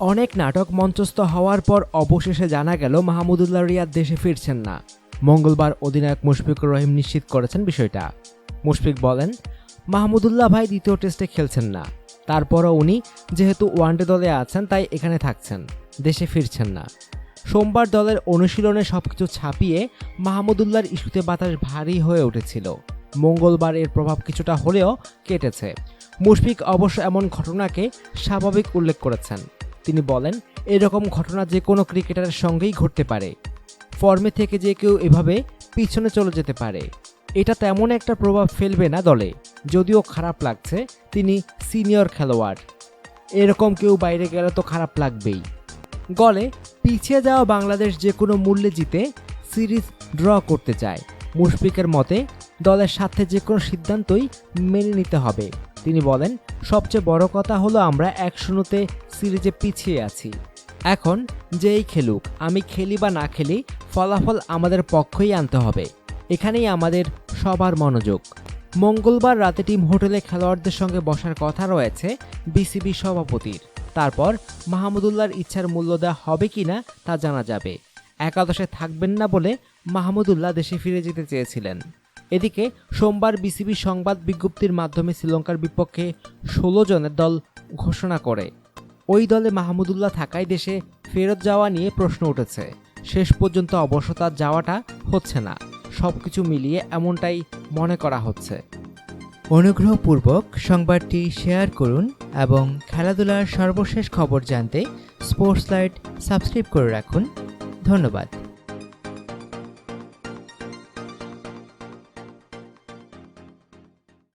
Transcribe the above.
অনেক নাটক মঞ্চস্থ হওয়ার পর অবশেষে জানা গেল, মাহমুদুল্লাহ রিয়াদ দেশে ফিরছেন না। মঙ্গলবার অধিনায়ক মুশফিকুর রহিম নিশ্চিত করেছেন বিষয়টা। মুশফিক বলেন, মাহমুদুল্লাহ ভাই দ্বিতীয় টেস্টে খেলছেন না। তারপরও উনি যেহেতু ওয়ানডে দলে আছেন, তাই এখানে থাকছেন, দেশে ফিরছেন না। সোমবার দলের অনুশীলনে সবকিছু ছাপিয়ে মাহমুদুল্লাহর ইস্যুতে বাতাস ভারী হয়ে উঠেছিল। মঙ্গলবার এর প্রভাব কিছুটা হলেও কেটেছে। মুশফিক অবশ্য এমন ঘটনাকে স্বাভাবিক উল্লেখ করেছেন। তিনি বলেন, এরকম ঘটনা যে কোনো ক্রিকেটারের সঙ্গেই ঘটতে পারে। ফর্মে থেকে যে কেউ এভাবে পিছনে চলে যেতে পারে। এটা তেমন একটা প্রভাব ফেলবে না দলে। যদিও খারাপ লাগছে, তিনি সিনিয়র খেলোয়াড়। এরকম কেউ বাইরে গেলে তো খারাপ লাগবেই। গলে পিছিয়ে যাওয়া বাংলাদেশ যে কোনো মূল্যে জিতে সিরিজ ড্র করতে চায়। মুশফিকের মতে, দলের সাথে যে কোনো সিদ্ধান্তই মেনে নিতে হবে। তিনি বলেন, সবচেয়ে বড় কথা হলো আমরা এক শূন্যতে সিরিজে পিছিয়ে আছি। এখন যেই খেলুক, আমি খেলি বা না খেলি, ফলাফল আমাদের পক্ষই আনতে হবে। এখানেই আমাদের সবার মনোযোগ। মঙ্গলবার রাতে টিম হোটেলে খেলোয়াড়দের সঙ্গে বসার কথা রয়েছে বিসিবি সভাপতির। তারপর মাহমুদুল্লাহর ইচ্ছার মূল্য দেওয়া হবে কিনা তা জানা যাবে। একাদশে থাকবেন না বলে মাহমুদুল্লাহ দেশে ফিরে যেতে চেয়েছিলেন। এদিকে সোমবার বিসিবি সংবাদ বিজ্ঞপ্তির মাধ্যমে শ্রীলঙ্কার বিপক্ষে ষোলো জনের দল ঘোষণা করে। ওই দলে মাহমুদুল্লাহ থাকায় দেশে ফেরত যাওয়া নিয়ে প্রশ্ন উঠেছে। শেষ পর্যন্ত অবশ্য তার যাওয়াটা হচ্ছে না। সব কিছু মিলিয়ে এমনটাই মনে করা হচ্ছে। অনুগ্রহপূর্বক সংবাদটি শেয়ার করুন এবং খেলাধুলার সর্বশেষ খবর জানতে স্পোর্টস লাইট সাবস্ক্রাইব করে রাখুন। ধন্যবাদ।